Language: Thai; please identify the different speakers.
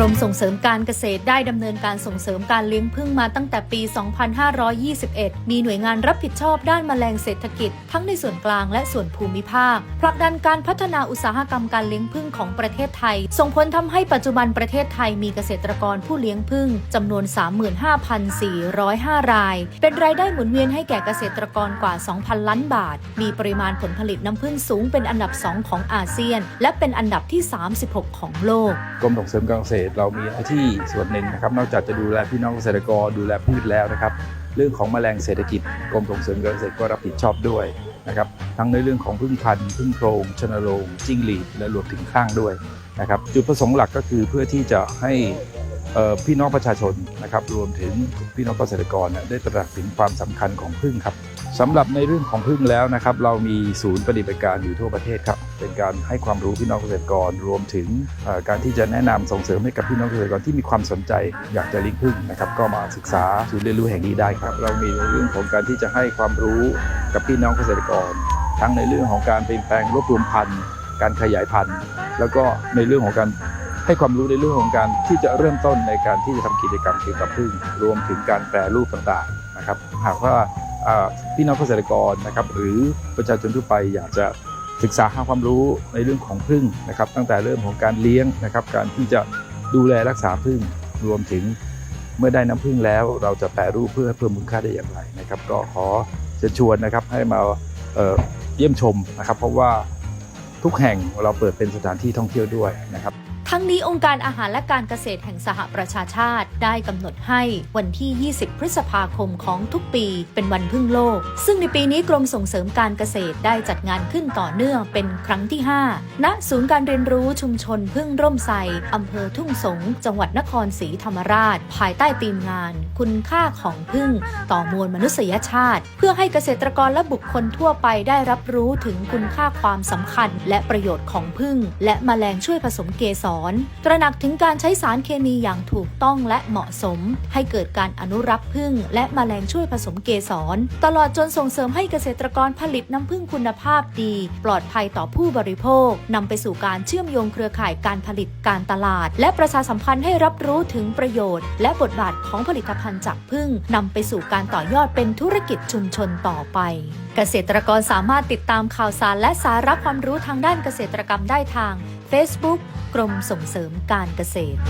Speaker 1: รมส่งเสริมการเกษตรได้ดำเนินการส่งเสริมการเลี้ยงผึ้งมาตั้งแต่ปี 2521 มีหน่วยงานรับผิดชอบด้านแมลงเศรษฐกิจ ทั้งในส่วนกลางและส่วนภูมิภาคผลักดันการพัฒนาอุตสาหกรรมการเลี้ยงผึ้งของประเทศไทย ส่งผลทำให้ปัจจุบันประเทศไทยมีเกษตรกรผู้เลี้ยงผึ้งจำนวน 35,405 ราย เป็นรายได้หมุนเวียนให้แก่เกษตรกรกว่า 2,000 ล้านบาท มีปริมาณผลผลิตน้ำผึ้งสูงเป็นอันดับ 2 ของอาเซียน และเป็นอันดับที่ 36 ของโลก
Speaker 2: กรมส่งเสริมการเกษตรเรามีหน้าที่ส่วนหนึ่งนะครับ นอกจากจะดูแลพี่น้องเกษตรกรดูแลพืชแล้วนะครับ เรื่องของแมลงเศรษฐกิจกรมส่งเสริมการเกษตรก็รับผิดชอบด้วยนะครับ ทั้งในเรื่องของพึ่งพันธุ์พึ่งโพรงชนโรงจิ้งหรีดและรวมถึงข้างด้วยนะครับจุดประสงค์หลักก็คือเพื่อที่จะให้พี่น้องประชาชนนะครับ รวมถึงพี่น้องเกษตรกรได้ตระหนักถึงความสำคัญของพึ่งครับ สำหรับในเรื่องของพึ่งแล้วนะครับ เรามีศูนย์ปฏิบัติการอยู่ทั่วประเทศครับ เป็นการให้ความรู้พี่น้องเกษตรกร รวมถึงการที่จะแนะนำส่งเสริมให้กับพี่น้องเกษตรกรที่มีความสนใจ อยากจะเลี้ยงพึ่งนะครับ ก็มาศึกษาศูนย์เรียนรู้แห่งนี้ได้ครับ เรามีในเรื่องของการที่จะให้ความรู้กับพี่น้องเกษตรกร ทั้งในเรื่องของการเปลี่ยนแปลงรวบรวมพันธุ์ การขยายพันธุ์ แล้วก็ในเรื่องของการให้ความรู้ในเรื่องของการที่จะเริ่มต้นในการที่จะทำกิจกรรมเกี่ยวกับพึ่ง รวมถึงการแปรรูปต่างๆนะครับ หากว่า พี่น้องเกษตรกรนะครับหรือประชาชนทั่วไปอยากจะศึกษาหาความรู้ในเรื่องของพึ่งนะครับ ตั้งแต่เริ่มของการเลี้ยงนะครับ การที่จะดูแลรักษาพึ่งรวมถึงเมื่อได้น้ำพึ่งแล้ว เราจะแปรรูปเพื่อเพิ่มมูลค่าได้อย่างไรนะครับ ก็ขอเชิญชวนนะครับให้มาเเยี่ยมชมนะครับ เพราะว่าทุกแห่งเราเปิดเป็นสถานที่ท่องเที่ยวด้วยนะครับ
Speaker 1: ทั้งนี้องค์การอาหารและการเกษตรแห่งสหประชาชาติได้กำหนดให้วันที่ 20 พฤษภาคมของทุกปี เป็นวันพึ่งโลก ซึ่งในปีนี้กรมส่งเสริมการเกษตรได้จัดงานขึ้นต่อเนื่องเป็นครั้งที่ 5 ณ ศูนย์การเรียนรู้ชุมชนพึ่งร่มไทรอำเภอทุ่งสง จังหวัดนครศรีธรรมราช ภายใต้ธีมงาน คุณค่าของพึ่ง ต่อมวลมนุษยชาติ เพื่อให้เกษตรกรและบุคคลทั่วไปได้รับรู้ถึงคุณค่าความสำคัญ และประโยชน์ของพึ่ง และแมลงช่วยผสมเกสรตระหนักถึงการใช้สารเคมีอย่างถูกต้องและเหมาะสม ให้เกิดการอนุรักษ์พึ่งและแมลงช่วยผสมเกสร ตลอดจนส่งเสริมให้เกษตรกรผลิตน้ำพึ่งคุณภาพดี ปลอดภัยต่อผู้บริโภคนำไปสู่การเชื่อมโยงเครือข่ายการผลิตการตลาด และประชาสัมพันธ์ให้รับรู้ถึงประโยชน์ และบทบาทของผลิตภัณฑ์จากพึ่งนำไปสู่การต่อยอดเป็นธุรกิจชุมชนต่อไป เกษตรกรสามารถติดตามข่าวสารและสาระความรู้ทางด้านเกษตรกรรมได้ทาง Facebook กรมส่งเสริมการเกษตร